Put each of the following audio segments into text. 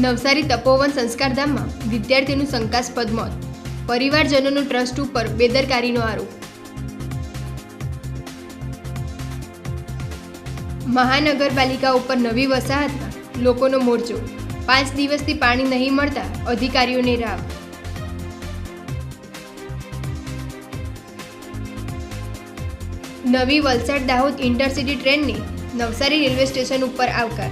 નવસારી તપોવન સંસ્કારધામમાં વિદ્યાર્થીનું શંકાસ્પદ મોત. પરિવારજનોનું ટ્રસ્ટ ઉપર બેદરકારીનો આરોપ. મહાનગરપાલિકા ઉપર નવી વસાહતમાં લોકોનો મોરચો. પાંચ દિવસથી પાણી નહીં મળતા અધિકારીઓને રાવ. નવી વલસાડ દાહોદ ઇન્ટરસિટી ટ્રેનની નવસારી રેલવે સ્ટેશન ઉપર આવકાર.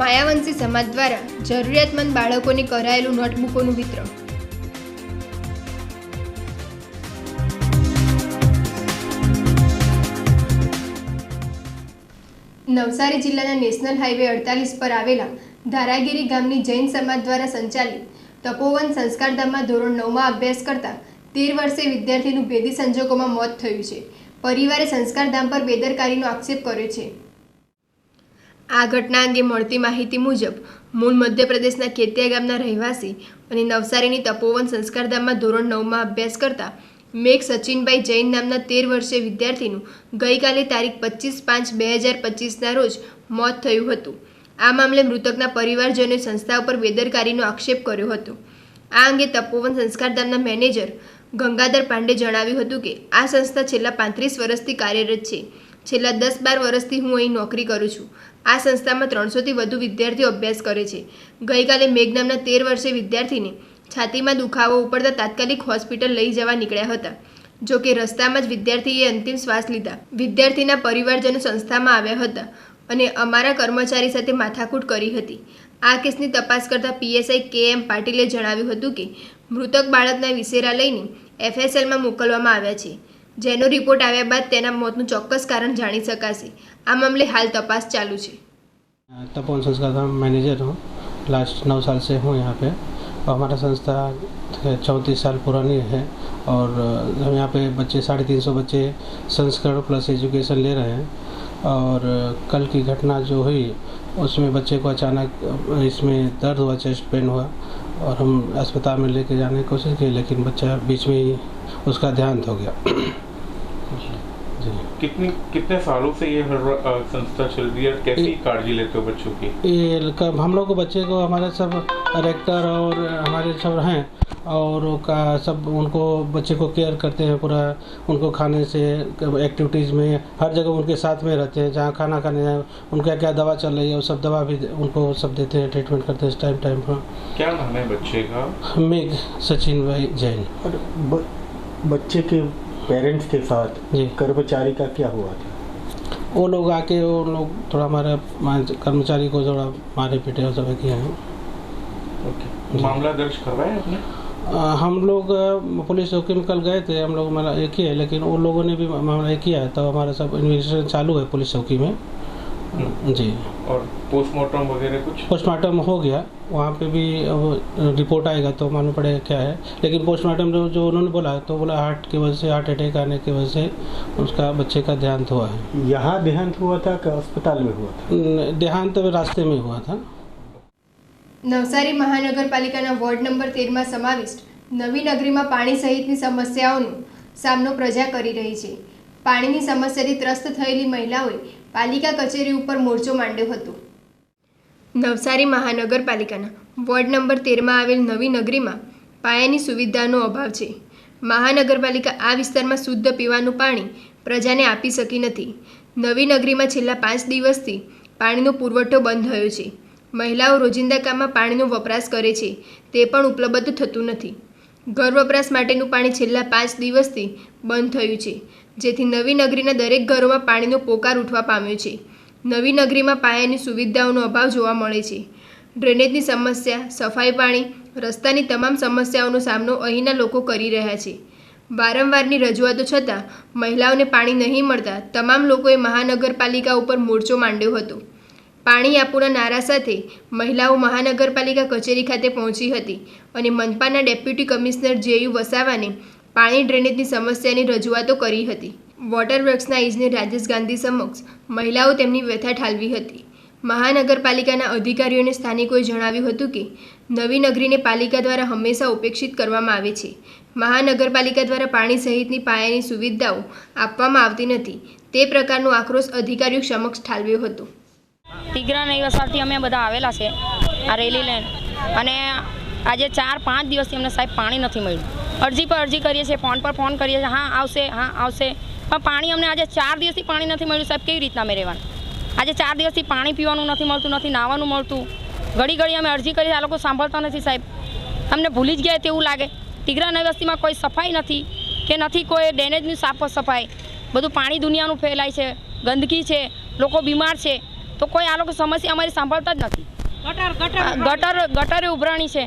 માયાવંશી સમાજ દ્વારા જરૂરિયાતમંદ બાળકોને કરાયેલું નોટબુકોનું વિતરણ. નવસારી જિલ્લાના નેશનલ હાઈવે અડતાલીસ પર આવેલા ધારાગીરી ગામની જૈન સમાજ દ્વારા સંચાલિત તપોવન સંસ્કારધામમાં ધોરણ નવમાં અભ્યાસ કરતા તેર વર્ષે વિદ્યાર્થીનું ભેદી સંજોગોમાં મોત થયું છે. પરિવારે સંસ્કારધામ પર બેદરકારીનો આક્ષેપ કર્યો છે. આ ઘટના અંગે મળતી માહિતી મુજબ મૂળ મધ્યપ્રદેશના કેતિયા ગામના રહેવાસી અને નવસારીની તપોવન સંસ્કારધામમાં ધોરણ નવમાં અભ્યાસ કરતા મેઘ સચિનભાઈ જૈન નામના તેર વર્ષીય વિદ્યાર્થીનું ગઈકાલે તારીખ પચીસ પાંચ બે હજાર પચીસના રોજ મોત થયું હતું. આ મામલે મૃતકના પરિવારજનોએ સંસ્થા ઉપર બેદરકારીનો આક્ષેપ કર્યો હતો. આ અંગે તપોવન સંસ્કારધામના મેનેજર ગંગાધર પાંડે જણાવ્યું હતું કે, આ સંસ્થા છેલ્લા પાંત્રીસ વર્ષથી કાર્યરત છે. છેલ્લા દસ બાર વર્ષથી હું અહીં નોકરી કરું છું. આ સંસ્થામાં ત્રણસોથી વધુ વિદ્યાર્થીઓ અભ્યાસ કરે છે. ગઈકાલે મેઘ નામના તેર વર્ષે વિદ્યાર્થીને છાતીમાં દુખાવો ઉપડતા તાત્કાલિક હોસ્પિટલ લઈ જવા નીકળ્યા હતા. જો કે રસ્તામાં જ વિદ્યાર્થીએ અંતિમ શ્વાસ લીધા. વિદ્યાર્થીના પરિવારજનો સંસ્થામાં આવ્યા હતા અને અમારા કર્મચારી સાથે માથાકૂટ કરી હતી. આ કેસની તપાસ કરતા પીએસઆઈ કે એમ પાટીલે જણાવ્યું હતું કે, મૃતક બાળકના વિસેરા લઈને એફએસએલમાં મોકલવામાં આવ્યા છે. જેનો રિપોર્ટ આવ્યા બાદ તેના મોતનું ચોક્કસ કારણ જાણી શકાશે. આ મામલે હાલ તપાસ ચાલુ છે तपोवन संस्कार का मैनेजर हूँ लास्ट नौ साल से हूँ यहाँ पे और हमारा संस्था चौंतीस साल पुरानी है और हम यहाँ पे बच्चे साढ़े तीन सौ बच्चे संस्करण प्लस एजुकेशन ले रहे हैं और कल की घटना जो हुई उसमें बच्चे को अचानक इसमें दर्द हुआ चेस्ट पेन हुआ और हम अस्पताल में लेके जाने की कोशिश की लेकिन बच्चा बीच में ही उसका ध्यान हो गया जी कितनी कितने सालों से ये हर संस्था चल रही है और कैसी काळजी लेते हो बच्चों की? ये हम लोग को बच्चे को हमारे सब डायरेक्टर और हमारे सब हैं और का सब उनको बच्चे को केयर करते हैं पूरा। उनको खाने से एक्टिविटीज़ में हर जगह उनके साथ में रहते हैं जहाँ खाना खाने जाए उनका क्या दवा चल रही है वो सब दवा भी उनको सब देते हैं ट्रीटमेंट करते हैं टाइम टाइम पर। क्या नाम है बच्चे का? मेघ सचिन भाई जैन। ब, बच्चे के पेरेंट्स के साथ कर्मचारी का क्या हुआ था? वो लोग आके वो लोग थोड़ा हमारे कर्मचारी को थोड़ा मारे पीटे और सब किया है। जी। मामला दर्ज करवाया आपने हम लोग पुलिस चौकी में कल गए थे हम लोग हमारा एक ही है लेकिन उन लोगों ने भी मामला एक किया है तो हमारा सब इन्वेस्टिगेशन चालू है पुलिस चौकी में। जी और पोस्टमार्टम वगैरह कुछ पोस्टमार्टम हो गया वहाँ पे भी अब रिपोर्ट आएगा तो मालूम पड़ेगा क्या है लेकिन पोस्टमार्टम जो जो उन्होंने बोला तो बोला हार्ट की वजह से हार्ट अटैक आने की वजह से उसका बच्चे का देहांत हुआ है यहाँ देहांत हुआ था कि अस्पताल में हुआ था न- देहांत रास्ते में हुआ था નવસારી મહાનગરપાલિકાના વોર્ડ નંબર તેરમાં સમાવિષ્ટ નવી નગરીમાં પાણી સહિતની સમસ્યાઓનો સામનો પ્રજા કરી રહી છે પાણીની સમસ્યાથી ત્રસ્ત થયેલી મહિલાઓએ પાલિકા કચેરી ઉપર મોરચો માંડ્યો હતો. નવસારી મહાનગરપાલિકાના વોર્ડ નંબર તેરમાં આવેલ નવી નગરીમાં પાયાની સુવિધાનો અભાવ છે. મહાનગરપાલિકા આ વિસ્તારમાં શુદ્ધ પીવાનું પાણી પ્રજાને આપી શકી નથી. નવી નગરીમાં છેલ્લા પાંચ દિવસથી પાણીનો પુરવઠો બંધ થયો છે. મહિલાઓ રોજિંદા કામમાં પાણીનો વપરાશ કરે છે. તે પણ ઉપલબ્ધ થતું નથી. ઘર વપરાશ માટેનું પાણી છેલ્લા પાંચ દિવસથી બંધ થયું છે. જેથી નવી નગરીના દરેક ઘરોમાં પાણીનો પોકાર ઉઠવા પામ્યો છે. નવી નગરીમાં પાયાની સુવિધાઓનો અભાવ જોવા મળે છે. ડ્રેનેજની સમસ્યા, સફાઈ પાણી, રસ્તાની તમામ સમસ્યાઓનો સામનો અહીંના લોકો કરી રહ્યા છે. વારંવારની રજૂઆતો છતાં મહિલાઓને પાણી નહીં મળતા તમામ લોકોએ મહાનગરપાલિકા ઉપર મોરચો માંડ્યો હતો. પાણી આપોના નારા સાથે મહિલાઓ મહાનગરપાલિકા કચેરી ખાતે પહોંચી હતી અને મનપાના ડેપ્યુટી કમિશનર જેયુ વસાવાને પાણી ડ્રેનેજની સમસ્યાની રજૂઆતો કરી હતી. વોટર વર્ક્સના ઇજનેર રાજેશ ગાંધી સમક્ષ મહિલાઓ તેમની વ્યથા ઠાલવી હતી. મહાનગરપાલિકાના અધિકારીઓને સ્થાનિકોએ જણાવ્યું હતું કે, નવી નગરીને પાલિકા દ્વારા હંમેશા ઉપેક્ષિત કરવામાં આવે છે. મહાનગરપાલિકા દ્વારા પાણી સહિતની પાયાની સુવિધાઓ આપવામાં આવતી નથી. તે પ્રકારનો આક્રોશ અધિકારીઓ સમક્ષ ઠાલવ્યો હતો. ટીગરા નિવાસથી અમે બધા આવેલા છે આ રેલી લેન અને આજે ચાર પાંચ દિવસથી અમને સાહેબ પાણી નથી મળ્યું. અરજી પર અરજી કરીએ છીએ ફોન પર ફોન કરીએ છીએ હા આવશે હા આવશે. પણ પાણી અમને આજે ચાર દિવસથી પાણી નથી મળ્યું સાહેબ કેવી રીતના અમે રહેવાનું? આજે ચાર દિવસથી પાણી પીવાનું નથી મળતું નથી નાહવાનું મળતું. ઘડી ઘડી અમે અરજી કરીએ આ લોકો સાંભળતા નથી સાહેબ. અમને ભૂલી જ ગયા તેવું લાગે. ટીગરા વસ્તીમાં કોઈ સફાઈ નથી કે નથી કોઈ ડેનેજની સાફ સફાઈ. બધું પાણી દુનિયાનું ફેલાય છે ગંદકી છે લોકો બીમાર છે. તો કોઈ આ લોકો સમસ્યા અમારી સાંભળતા જ નથી. ગટર ગટર ગટરે ઉભરાણી છે.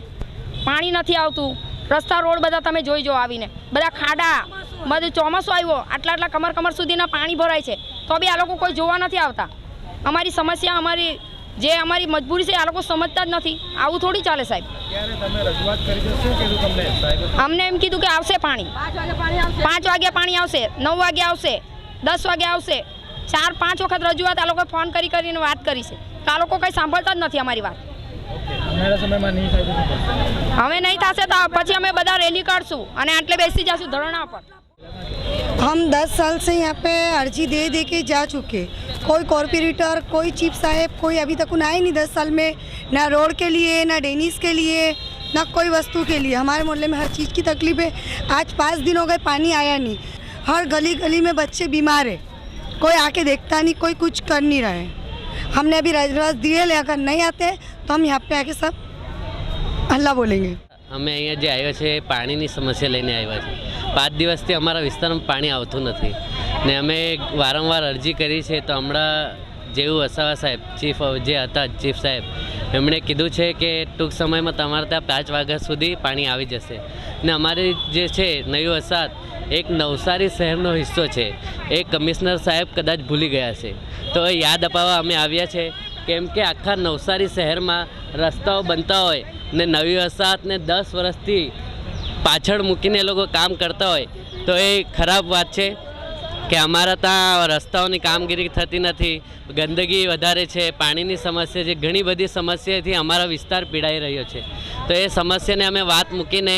પાણી નથી આવતું. રસ્તા રોડ બધા તમે જોઈ જો આવીને. બધા ખાડા બધું ચોમાસું આવ્યો. આટલા આટલા કમર કમર સુધીના પાણી ભરાય છે. તો બી આ લોકો કોઈ જોવા નથી આવતા. અમારી સમસ્યા અમારી જે અમારી મજબૂરી છે આ લોકો સમજતા જ નથી. આવું થોડી ચાલે સાહેબ. અમને એમ કીધું કે આવશે પાણી. પાંચ વાગ્યા પાણી આવશે. નવ વાગે આવશે દસ વાગે આવશે. ચાર પાંચ વખત રજૂઆત આ લોકો ફોન કરી કરીને વાત કરી છે. તો આ લોકો કંઈ સાંભળતા જ નથી અમારી વાત. હવે નહીં થશે તો પછી અમે બધા રેલી કાઢશું અને આટલે બેસી જશું ધરણા પર हम 10 साल से यहाँ पे अर्जी दे दे के जा चुके कोई कॉरपोरेटर कोई चीफ साहब कोई अभी तक उन्हें आए नहीं दस साल में ना रोड के लिए ना डेनिस के लिए ना कोई वस्तु के लिए हमारे मोहल्ले में हर चीज़ की तकलीफ है आज पाँच दिन हो गए पानी आया नहीं हर गली गली में बच्चे बीमार है कोई आके देखता नहीं कोई कुछ कर नहीं रहा है हमने अभी रजवास दिए ले अगर नहीं आते तो हम यहाँ पे आके सब हल्ला बोलेंगे અમે અહીંયા જે આવ્યા છે એ પાણીની સમસ્યા લઈને આવ્યા છે પાંચ દિવસથી અમારા વિસ્તારમાં પાણી આવતું નથી ને અમે વારંવાર અરજી કરી છે તો હમણાં જેવું વસાવા સાહેબ ચીફ જે હતા ચીફ સાહેબ એમણે કીધું છે કે ટૂંક સમયમાં તમારે ત્યાં પાંચ વાગ્યા સુધી પાણી આવી જશે ને અમારી જે છે નવી વસાહત એક નવસારી શહેરનો હિસ્સો છે એ કમિશનર સાહેબ કદાચ ભૂલી ગયા છે તો એ યાદ અપાવવા અમે આવ્યા છે કેમ કે આખા નવસારી શહેરમાં રસ્તાઓ બનતા હોય ને નવી વસાહતને દસ વર્ષથી પાછળ મૂકીને એ લોકો કામ કરતા હોય, તો એ ખરાબ વાત છે કે અમારા ત્યાં રસ્તાઓની કામગીરી થતી નથી. ગંદકી વધારે છે, પાણીની સમસ્યા છે, ઘણી બધી સમસ્યાથી અમારો વિસ્તાર પીડાઈ રહ્યો છે. તો એ સમસ્યાને અમે વાત મૂકીને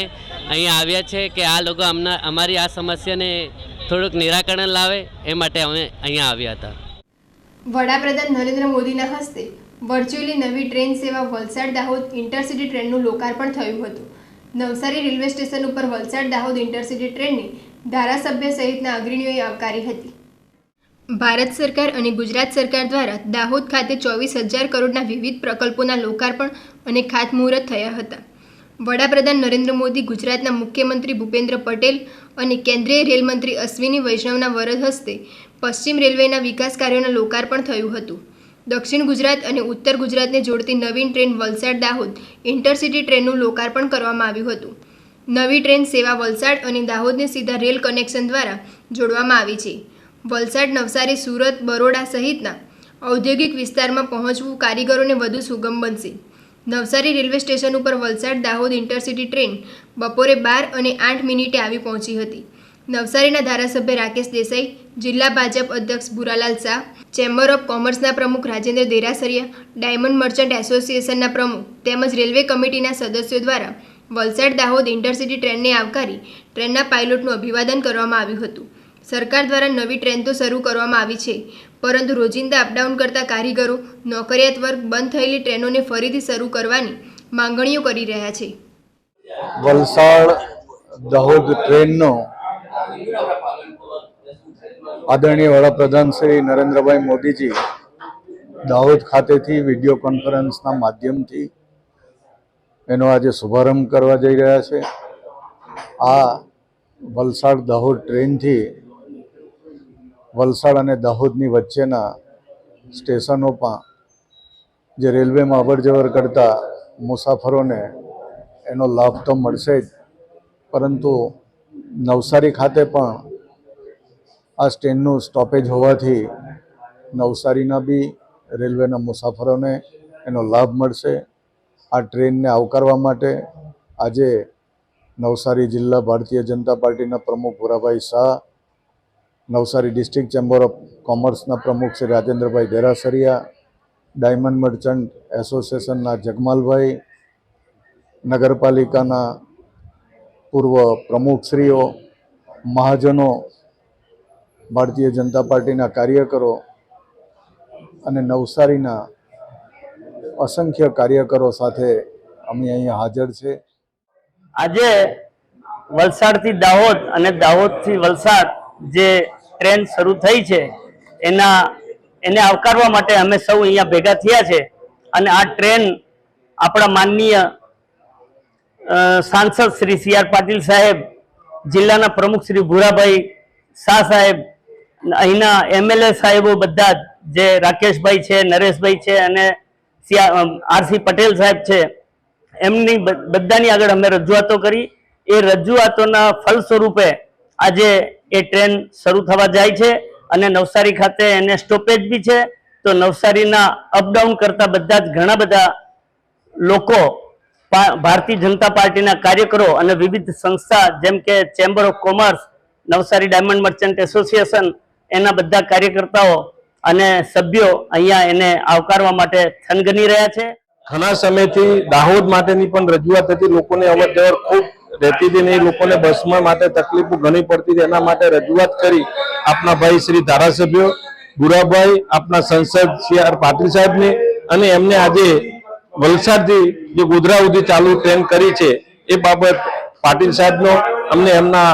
અહીંયા આવ્યા છે કે આ લોકો અમને, અમારી આ સમસ્યાને થોડુંક નિરાકરણ લાવે, એ માટે અમે અહીંયા આવ્યા હતા. વડાપ્રધાન નરેન્દ્ર મોદીના હસ્તે વર્ચ્યુઅલી નવી ટ્રેન સેવા વલસાડ દાહોદ ઇન્ટરસિટી ટ્રેનનું લોકાર્પણ થયું હતું. નવસારી રેલવે સ્ટેશન ઉપર વલસાડ દાહોદ ઇન્ટરસિટી ટ્રેનને ધારાસભ્ય સહિતના અગ્રણીઓએ આવકારી હતી. ભારત સરકાર અને ગુજરાત સરકાર દ્વારા દાહોદ ખાતે ચોવીસ હજાર કરોડના વિવિધ પ્રકલ્પોના લોકાર્પણ અને ખાતમુહૂર્ત થયા હતા. વડાપ્રધાન નરેન્દ્ર મોદી ગુજરાતના મુખ્યમંત્રી ભૂપેન્દ્ર પટેલ અને કેન્દ્રીય રેલમંત્રી અશ્વિની વૈષ્ણવના વરદ હસ્તે પશ્ચિમ રેલવેના વિકાસ કાર્યોના લોકાર્પણ થયું હતું. દક્ષિણ ગુજરાત અને ઉત્તર ગુજરાતને જોડતી નવીન ટ્રેન વલસાડ દાહોદ ઇન્ટરસિટી ટ્રેનનું લોકાર્પણ કરવામાં આવ્યું હતું. નવી ટ્રેન સેવા વલસાડ અને દાહોદને સીધા રેલ કનેક્શન દ્વારા જોડવામાં આવી છે. વલસાડ, નવસારી, સુરત, બરોડા સહિતના ઔદ્યોગિક વિસ્તારમાં પહોંચવું કારીગરોને વધુ સુગમ બનશે. નવસારી રેલવે સ્ટેશન ઉપર વલસાડ દાહોદ ઇન્ટરસિટી ટ્રેન બપોરે બાર અને આઠ મિનિટે આવી પહોંચી હતી. નવસારીના ધારાસભ્ય રાકેશ દેસાઈ જિલ્લા ભાજપ અધ્યક્ષ ભુરાલાલ શાહ, ચેમ્બર ઓફ કોમર્સના પ્રમુખ રાજેન્દ્ર દેરાસરિયા, ડાયમંડ મર્ચન્ટ એસોસિએશનના પ્રમુખ તેમજ રેલવે કમિટીના સદસ્યો દ્વારા વલસાડ દાહોદ ઇન્ટરસિટી ટ્રેનને આવકારી ટ્રેનના પાયલોટનું અભિવાદન કરવામાં આવ્યું હતું. સરકાર દ્વારા નવી ટ્રેન તો શરૂ કરવામાં આવી છે, પરંતુ રોજિંદા અપડાઉન કરતા કારીગરો, નોકરિયાત વર્ગ બંધ થયેલી ટ્રેનોને ફરીથી શરૂ કરવાની માંગણીઓ કરી રહ્યા છે. વલસાડ દાહોદ ટ્રેનનો આદરણીય વડાપ્રધાન શ્રી નરેન્દ્રભાઈ મોદીજી દાહોદ ખાતેથી વીડિયો કોન્ફરન્સના માધ્યમથી એનો આજે શુભારંભ કરવા જઈ રહ્યા છે. આ વલસાડ દાહોદ ટ્રેનથી વલસાડ અને દાહોદની વચ્ચેના સ્ટેશનો પણ જે રેલવેમાં અવરજવર કરતા મુસાફરોને એનો લાભ તો મળશે જ. પરંતુ નવસારી ખાતે પણ આ ટ્રેનનું સ્ટોપેજ હોવાથી નવસારીના બી રેલવેના મુસાફરોને એનો લાભ મળશે. આ ટ્રેનને આવકારવા માટે આજે નવસારી જિલ્લા ભારતીય જનતા પાર્ટીના પ્રમુખ Bhurabhai Shah, Navsari district chamber of કોમર્સના પ્રમુખ શ્રી રાજેન્દ્રભાઈ દેરાસરિયા, ડાયમંડ મર્ચન્ટ એસોસિએશનના જગમાલભાઈ, નગરપાલિકાના પૂર્વ પ્રમુખશ્રીઓ, મહાજનો ભારતીય જનતા પાર્ટીના કાર્યકરો અને નવસારીના અસંખ્ય કાર્યકરો સાથે અમે અહીંયા હાજર છે. આજે વલસાડથી દાહોદ અને દાહોદથી વલસાડ જે ટ્રેન શરૂ થઈ છે, એના, એને આવકારવા માટે અમે સૌ અહીંયા ભેગા થયા છે અને આ ટ્રેન આપણા માનનીય સાંસદ શ્રી સી આર પાટીલ સાહેબ, જિલ્લાના પ્રમુખ શ્રી ભૂરાભાઈ શાહ સાહેબ અહીંના એમએલએ સાહેબો બધા જ રાકેશભાઈ છે, નરેશભાઈ છે અને આરસી પટેલ સાહેબ છે, એમની બધાની આગળ અમે રજૂઆતો કરી. એ રજૂઆતોના ફલ સ્વરૂપે આજે એ ટ્રેન શરૂ થવા જાય છે અને નવસારી ખાતે એને સ્ટોપેજ બી છે. તો નવસારીના અપડાઉન કરતા બધા જ ઘણા બધા લોકો ભારતીય જનતા પાર્ટીના કાર્યકરો અને વિવિધ સંસ્થા જેમ કે chamber of commerce Navsari diamond merchant association એના બધા કાર્યકર્તાઓ અને સભ્યો અહીંયા એને આવકારવા માટે થનગની રહ્યા છે. ઘણા સમયથી દાહોદ માટેની પણ રજૂઆત હતી. લોકોને અવર જવર ખૂબ રહેતી હતી ને લોકોને બસમાં માટે તકલીફો ઘણી પડતી હતી. એના માટે રજૂઆત કરી આપના ભાઈ શ્રી ધારાસભ્યો ગુરાભાઈ આપના સંસદ સી આર પાટીલ સાહેબને અને એમને આજે વલસાડથી જે ગોધરા સુધી ચાલુ ટ્રેન કરી છે એ બાબત પાટીલ સાહેબનો અમને એમના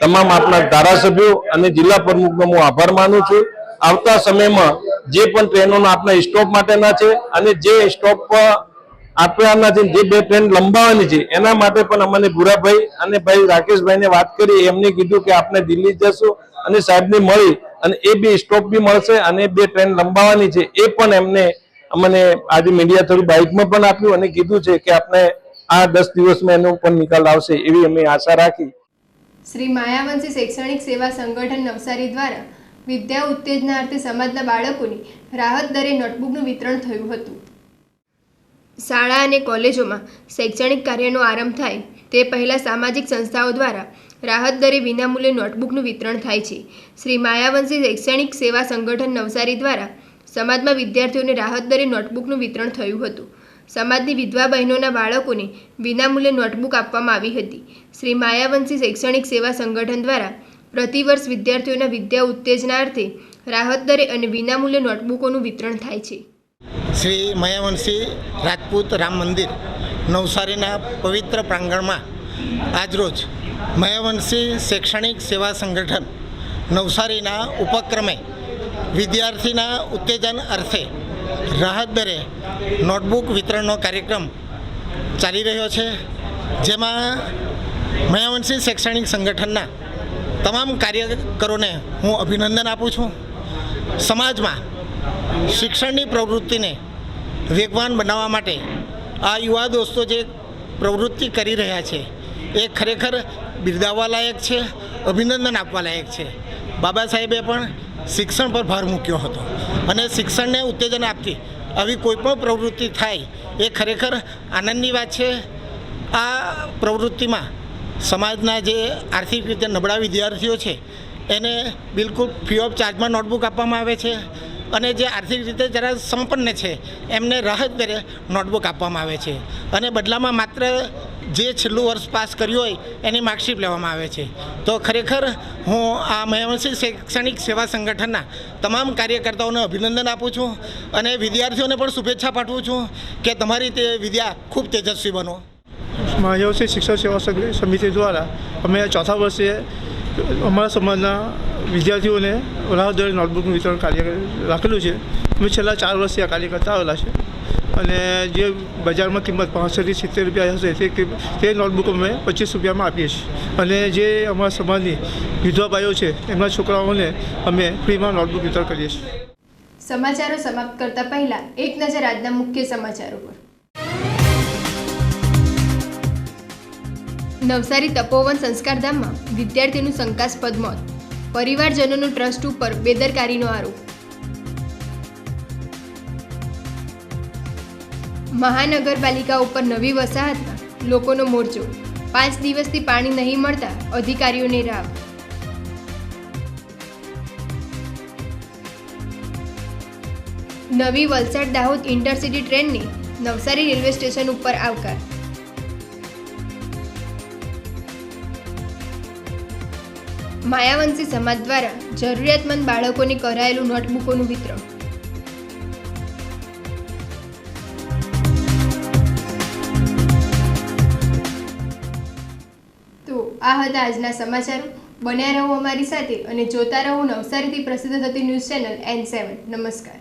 તમામ આપના ધારાસભ્યો અને જિલ્લા પ્રમુખનો હું આભાર માનું છું. આવતા સમયમાં જે પણ ટ્રેનોના આપના સ્ટોપ માટેના છે અને જે સ્ટોપ આપવાના છે જે બે ટ્રેન લંબાવાની છે, એના માટે પણ અમને ભૂરાભાઈ અને ભાઈ રાકેશભાઈને વાત કરી, એમને કીધું કે આપણે દિલ્હી જશું અને સાહેબને મળી અને એ બી સ્ટોપ બી મળશે અને બે ટ્રેન લંબાવાની છે, એ પણ એમને અમને આજે મીડિયા થોડું બાઇકમાં પણ આપ્યું અને કીધું છે કે આપણે આ દસ દિવસમાં એનો પણ નિકાલ આવશે એવી અમે આશા રાખી. શ્રી માયાવંશી શૈક્ષણિક સેવા સંગઠન નવસારી દ્વારા વિદ્યા ઉત્તેજનાર્થે સમાજના બાળકોની રાહત દરે નોટબુકનું વિતરણ થયું હતું. શાળા અને કોલેજોમાં શૈક્ષણિક કાર્યનો આરંભ થાય તે પહેલાં સામાજિક સંસ્થાઓ દ્વારા રાહત દરે વિનામૂલ્યે નોટબુકનું વિતરણ થાય છે. શ્રી માયાવંશી શૈક્ષણિક સેવા સંગઠન નવસારી દ્વારા સમાજમાં વિદ્યાર્થીઓને રાહત દરે નોટબુકનું વિતરણ થયું હતું. સમાજની વિધવા બહેનોના બાળકોને વિનામૂલ્યે નોટબુક આપવામાં આવી હતી. શ્રી માયાવંશી શૈક્ષણિક સેવા સંગઠન દ્વારા પ્રતિવર્ષ વિદ્યાર્થીઓના વિદ્યા ઉત્તેજનાર્થે રાહત દરે અને વિનામૂલ્યે નોટબુકોનું વિતરણ થાય છે. શ્રી મયાવંશી રાજપૂત રામ મંદિર નવસારીના પવિત્ર પ્રાંગણમાં આજરોજ મયાવંશી શૈક્ષણિક સેવા સંગઠન નવસારીના ઉપક્રમે વિદ્યાર્થીના ઉત્તેજન અર્થે રાહત દરે નોટબુક વિતરણનો કાર્યક્રમ ચાલી રહ્યો છે. જેમાં મયાવંશી શૈક્ષણિક સંગઠનના તમામ કાર્યકરોને હું અભિનંદન આપું છું. સમાજમાં શિક્ષણની પ્રવૃત્તિને વેગવાન બનાવવા માટે આ યુવા દોસ્તો જે પ્રવૃત્તિ કરી રહ્યા છે, એ ખરેખર બિરદાવવા લાયક છે, અભિનંદન આપવા લાયક છે. બાબા સાહેબે પણ શિક્ષણ પર ભાર મૂક્યો હતો. અને શિક્ષણને ઉત્તેજન આપતી આવી કોઈ પણ પ્રવૃત્તિ થાય એ ખરેખર આનંદની વાત છે. આ પ્રવૃત્તિમાં સમાજના જે આર્થિક રીતે નબળા વિદ્યાર્થીઓ છે, એને બિલકુલ ફ્રી ઓફ ચાર્જમાં નોટબુક આપવામાં આવે છે. અને જે આર્થિક રીતે જરા સંપન્ન છે, એમને રાહત દરે નોટબુક આપવામાં આવે છે. અને બદલામાં માત્ર જે છેલ્લું વર્ષ પાસ કર્યું હોય, એની માર્કશીટ લેવામાં આવે છે. તો ખરેખર હું આ મહેવંશી શૈક્ષણિક સેવા સંગઠનના તમામ કાર્યકર્તાઓને અભિનંદન આપું છું અને વિદ્યાર્થીઓને પણ શુભેચ્છા પાઠવું છું કે તમારી તે વિદ્યા ખૂબ તેજસ્વી બનો. મહાયોગી શિક્ષણ સેવા સમિતિ દ્વારા અમે ચોથા વર્ષે અમારા સમાજના વિદ્યાર્થીઓને રાહતદરે નોટબુકનું વિતરણ કાર્ય રાખેલું છે. અમે છેલ્લા ચાર વર્ષથી આ કાર્ય કરતા આવેલા છે. અને જે બજારમાં કિંમત પાંસઠથી સિત્તેર રૂપિયા હશે તે તે નોટબુક અમે પચીસ રૂપિયામાં આપીએ છીએ. અને જે અમારા સમાજની વિધવા બાઈઓ છે, એમના છોકરાઓને અમે ફ્રીમાં નોટબુક વિતરણ કરીએ છીએ. સમાચારો સમાપ્ત કરતા પહેલા એક નજર આજના મુખ્ય સમાચારો પર. નવસારી તપોવન સંસ્કારધામમાં વિદ્યાર્થીનું શંકાસ્પદ મોત. પરિવારજનોનું ટ્રસ્ટ ઉપર બેદરકારીનો આરોપ. મહાનગરપાલિકા ઉપર નવી વસાહતમાં લોકોનો મોરચો. પાંચ દિવસથી પાણી નહીં મળતા અધિકારીઓને રાહ નવી વલસાડ દાહોદ ઇન્ટરસિટી ટ્રેનની નવસારી રેલવે સ્ટેશન ઉપર આવકાર. માયાવંશી સમાજ દ્વારા જરૂરિયાતમંદ બાળકોને કરાયેલું નોટબુકોનું વિતરણ. તો આ હતા આજના સમાચારો. બન્યા રહો અમારી સાથે અને જોતા રહો નવસારીથી પ્રસિદ્ધ થતી ન્યૂઝ ચેનલ એન સેવન. નમસ્કાર.